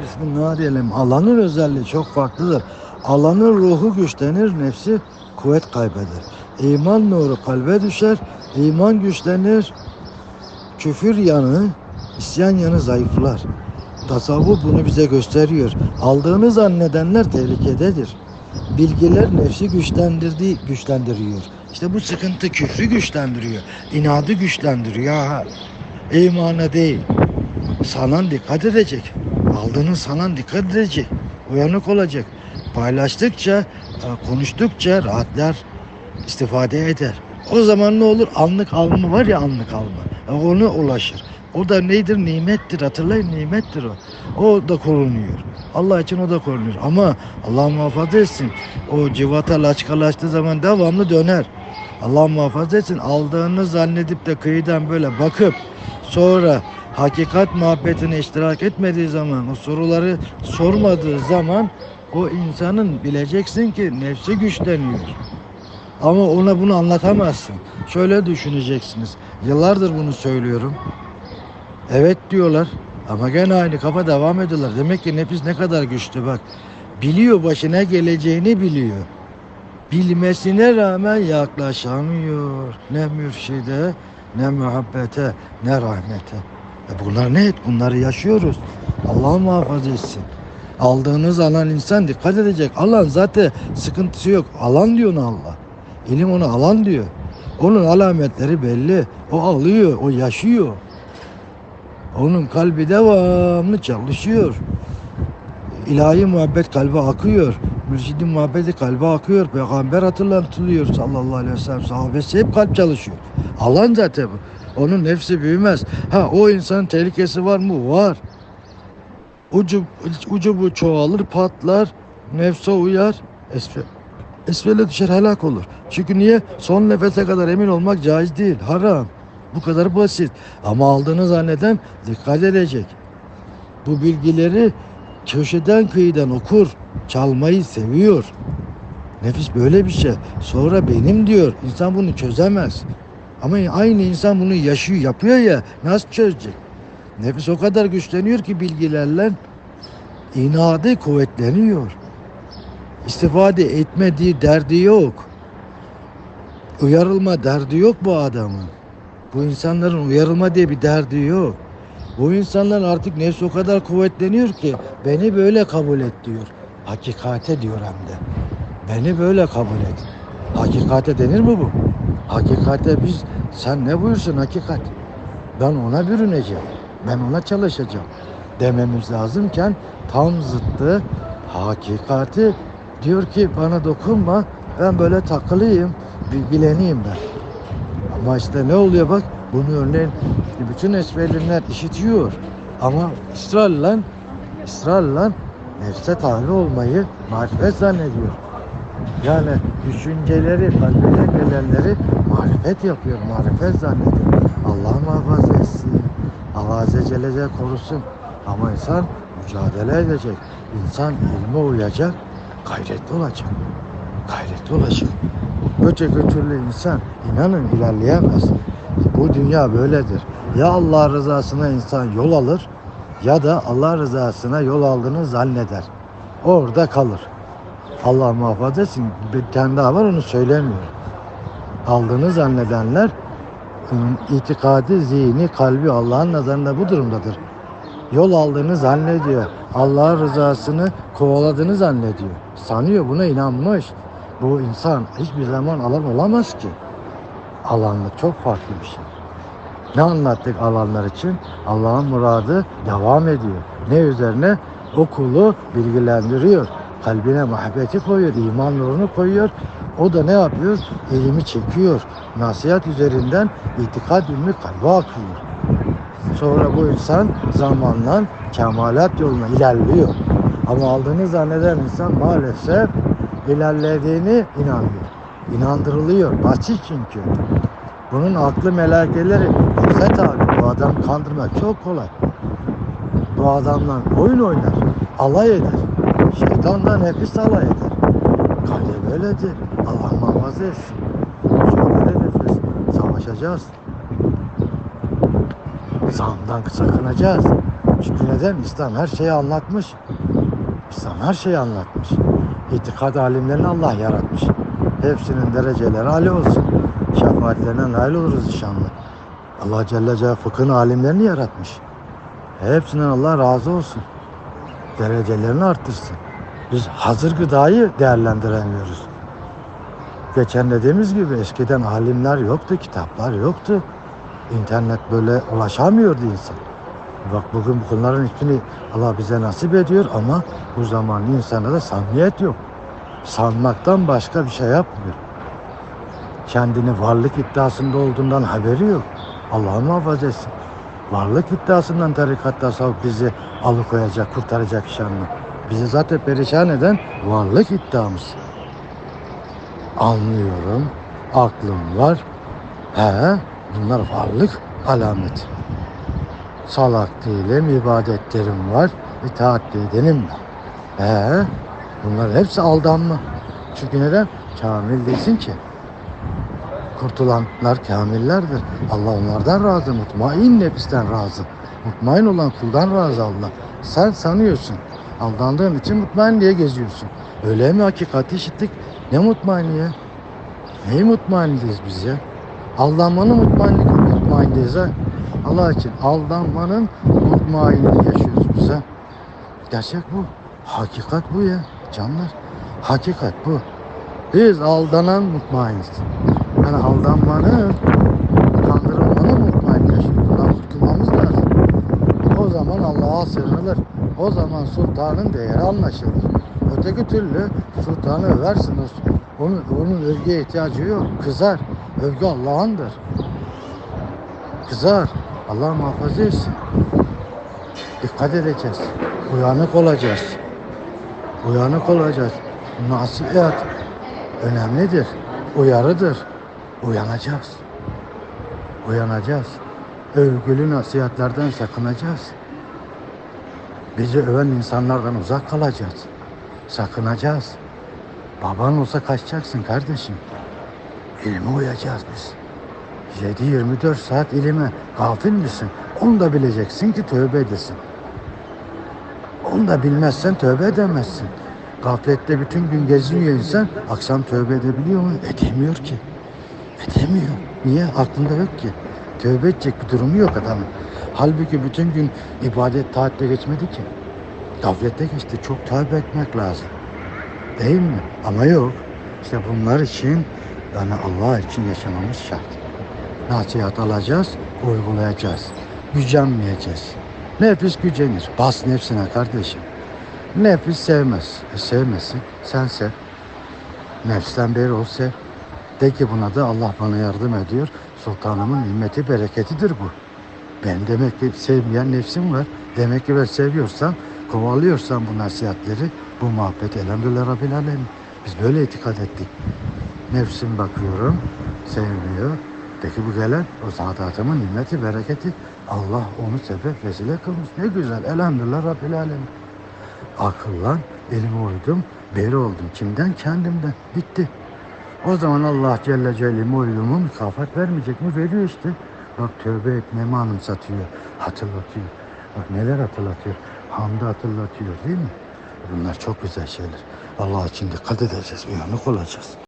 Bismillah diyelim. Alanın özelliği çok farklıdır. Alanın ruhu güçlenir, nefsi kuvvet kaybeder. İman nuru kalbe düşer, iman güçlenir, küfür yanı, isyan yanı zayıflar. Tasavvuf bunu bize gösteriyor. Aldığını zannedenler tehlikededir. Bilgiler nefsi güçlendirdiği güçlendiriyor. İşte bu sıkıntı küfrü güçlendiriyor. inadı güçlendiriyor. Ha. Değil. Sanan dikkat edecek. Aldığını sanan dikkat edecek. Uyanık olacak. Paylaştıkça, e, konuştukça rahatlar, istifade eder. O zaman ne olur? Anlık alma var ya anlık alma. E, Ona ulaşır. O da nedir? Nimettir. Hatırlayın nimettir o. O da korunuyor. Allah için o da korunuyor. Ama Allah muhafaza etsin. O civata laçkalaştığı zaman devamlı döner. Allah muhafaza etsin. Aldığını zannedip de kıyıdan böyle bakıp sonra hakikat muhabbetine iştirak etmediği zaman, o soruları sormadığı zaman o insanın bileceksin ki nefsi güçleniyor. Ama ona bunu anlatamazsın. Şöyle düşüneceksiniz. Yıllardır bunu söylüyorum. Evet diyorlar ama gene aynı kafa devam ediyorlar. Demek ki nefis ne kadar güçlü bak. Biliyor başına geleceğini biliyor. Bilmesine rağmen yaklaşamıyor. Ne mürşide, ne muhabbete, ne rahmete. E bunlar ne? Bunları yaşıyoruz. Allah muhafaza etsin. Aldığınız alan insan dikkat edecek. Alan zaten sıkıntısı yok. Alan diyor ona Allah. İlim ona alan diyor. Onun alametleri belli. O alıyor, o yaşıyor. Onun kalbi devamlı çalışıyor. İlahi muhabbet kalbe akıyor. Mürşidin muhabbeti kalbe akıyor. Peygamber hatırlatılıyor sallallahu aleyhi ve sellem. Sahabesi hep kalp çalışıyor. Alan zaten bu. Onun nefsi büyümez. Ha o insanın tehlikesi var mı? Var. Ucu, ucu bu çoğalır, patlar, nefse uyar, esfe, esfele düşer, helak olur. Çünkü niye? Son nefese kadar emin olmak caiz değil, haram. Bu kadar basit. Ama aldığını zanneden dikkat edecek. Bu bilgileri köşeden kıyıdan okur. Çalmayı seviyor. Nefis böyle bir şey. Sonra benim diyor. İnsan bunu çözemez. Ama aynı insan bunu yaşıyor, yapıyor ya. Nasıl çözecek? Nefis o kadar güçleniyor ki bilgilerle inadı kuvvetleniyor. İstifade etmediği derdi yok. Uyarılma derdi yok bu adamın. Bu insanların uyarılma diye bir derdi yok. Bu insanlar artık nefs o kadar kuvvetleniyor ki beni böyle kabul et diyor. Hakikate diyor hem de. Beni böyle kabul et. Hakikate denir mi bu? Hakikate biz sen ne buyursun hakikat? Ben ona bürüneceğim. Ben ona çalışacağım. Dememiz lazımken tam zıttı hakikati diyor ki bana dokunma ben böyle takılayım bilgileneyim ben. Ama işte ne oluyor bak bunu örneğin bütün esmerliler işitiyor ama ısrarla ısrarla nefse tabi olmayı marifet zannediyor. Yani düşünceleri, kalbine gelenleri marifet yapıyor, marifet zannediyor. Allah muhafaza etsin. Allah Azze Celle de korusun. Ama insan mücadele edecek. İnsan ilme uyacak, gayretli olacak. Gayretli olacak. Öteki türlü insan inanın ilerleyemez. Bu dünya böyledir. Ya Allah rızasına insan yol alır ya da Allah rızasına yol aldığını zanneder. Orada kalır. Allah muhafaza etsin. Bir tane daha var onu söylemiyor. Aldığını zannedenler itikadi, zihni, kalbi Allah'ın nazarında bu durumdadır. Yol aldığını zannediyor. Allah rızasını kovaladığını zannediyor. Sanıyor buna inanmış. Bu insan hiçbir zaman alan olamaz ki. Alanlık çok farklı bir şey. Ne anlattık alanlar için? Allah'ın muradı devam ediyor. Ne üzerine? O kulu bilgilendiriyor. Kalbine muhabbeti koyuyor, iman nurunu koyuyor. O da ne yapıyor? Elimi çekiyor. Nasihat üzerinden itikat ilmi kalbe akıyor. Sonra bu insan zamanla kemalat yoluna ilerliyor. Ama aldığını zanneden insan maalesef ilerlediğini inanıyor. İnandırılıyor. Basit çünkü. Bunun aklı melakeleri bize tabi. Bu adam kandırmak çok kolay. Bu adamla oyun oynar. Alay eder. Şeytandan nefis alay eder. Kalbe böyledir. Allah muhafaza etsin. Şöyle. Savaşacağız. Zamdan sakınacağız. Çünkü neden? İslam her şeyi anlatmış. İslam her şeyi anlatmış. İtikad alimlerini Allah yaratmış. Hepsinin dereceleri âli olsun. Şefaatlerine nail oluruz inşallah. Allah Celle Celaluhu fıkhın alimlerini yaratmış. Hepsinden Allah razı olsun. Derecelerini arttırsın. Biz hazır gıdayı değerlendiremiyoruz. Geçen dediğimiz gibi eskiden alimler yoktu, kitaplar yoktu. İnternet böyle ulaşamıyordu insan. Bak bugün bunların hiçbirini Allah bize nasip ediyor ama bu zaman insana da samimiyet yok. Sanmaktan başka bir şey yapmıyor. Kendini varlık iddiasında olduğundan haberi yok. Allah muhafaza etsin. Varlık iddiasından tarikat tasavvuf bizi alıkoyacak, kurtaracak inşallah. Bizi zaten perişan eden varlık iddiamız. Anlıyorum, aklım var. He, bunlar varlık alameti. Salak değilim, ibadetlerim var, itaat edenim var. He, bunlar hepsi aldanma. Çünkü neden? Kamil değilsin ki. Kurtulanlar kamillerdir. Allah onlardan razı, mutmain nefisten razı. Mutmain olan kuldan razı Allah. Sen sanıyorsun. Aldandığın için mutmain diye geziyorsun. Öyle mi hakikati işittik? Ne mutmaini ya? Neyi mutmainliyiz biz ya? Aldanmanın mutmainlik mutmainliyiz ha. Allah için aldanmanın mutmainliğini yaşıyoruz biz ha. Gerçek bu. Hakikat bu ya canlar. Hakikat bu. Biz aldanan mutmainiz. Yani aldanmanın, kandırılmanın yaşıyoruz. Bundan kurtulmamız lazım. O zaman Allah'a sığınılır. O zaman sultanın değeri anlaşılır. Öteki türlü sultanı översin. o- Onun, onun övgüye ihtiyacı yok. Kızar. Övgü Allah'ındır. Kızar. Allah muhafaza etsin. Dikkat edeceğiz. Uyanık olacağız. Uyanık olacağız. Nasihat önemlidir. Uyarıdır. Uyanacağız. Uyanacağız. Övgülü nasihatlerden sakınacağız. Bizi öven insanlardan uzak kalacağız. Sakınacağız. Baban olsa kaçacaksın kardeşim. İlme uyacağız biz. 7-24 saat ilime gafil misin? Onu da bileceksin ki tövbe edesin. Onu da bilmezsen tövbe edemezsin. Gaflette bütün gün geziniyor insan. Akşam tövbe edebiliyor mu? Edemiyor ki. Edemiyor. Niye? Aklında yok ki. Tövbe edecek bir durumu yok adamın. Halbuki bütün gün ibadet taatte geçmedi ki. Gaflette geçti. Çok tövbe etmek lazım. Değil mi? Ama yok. İşte bunlar için yani Allah için yaşamamız şart. Nasihat alacağız, uygulayacağız. Gücenmeyeceğiz. Nefis gücenir. Bas nefsine kardeşim. Nefis sevmez. E sevmesin. Sen sev. Nefsten beri ol sev. De ki buna da Allah bana yardım ediyor. Sultanımın nimeti bereketidir bu. Ben demek ki sevmeyen nefsim var. Demek ki ben seviyorsam, kovalıyorsam bu nasihatleri, bu muhabbet elhamdülillah Rabbil Alemin. Biz böyle itikad ettik. Nefsim bakıyorum, sevmiyor. De ki bu gelen o saadatımın nimeti, bereketi. Allah onu sebep vesile kılmış. Ne güzel. Elhamdülillah Rabbil Alemin. Akıllan, elime uydum, beri oldum. Kimden? Kendimden. Bitti. O zaman Allah Celle Celaluhu uyduğumu mükafat vermeyecek mi? Veriyor işte. Bak tövbe etmemi anımsatıyor, hatırlatıyor. Bak neler hatırlatıyor. Hamdı hatırlatıyor değil mi? Bunlar çok güzel şeyler. Allah için dikkat edeceğiz, uyanık olacağız.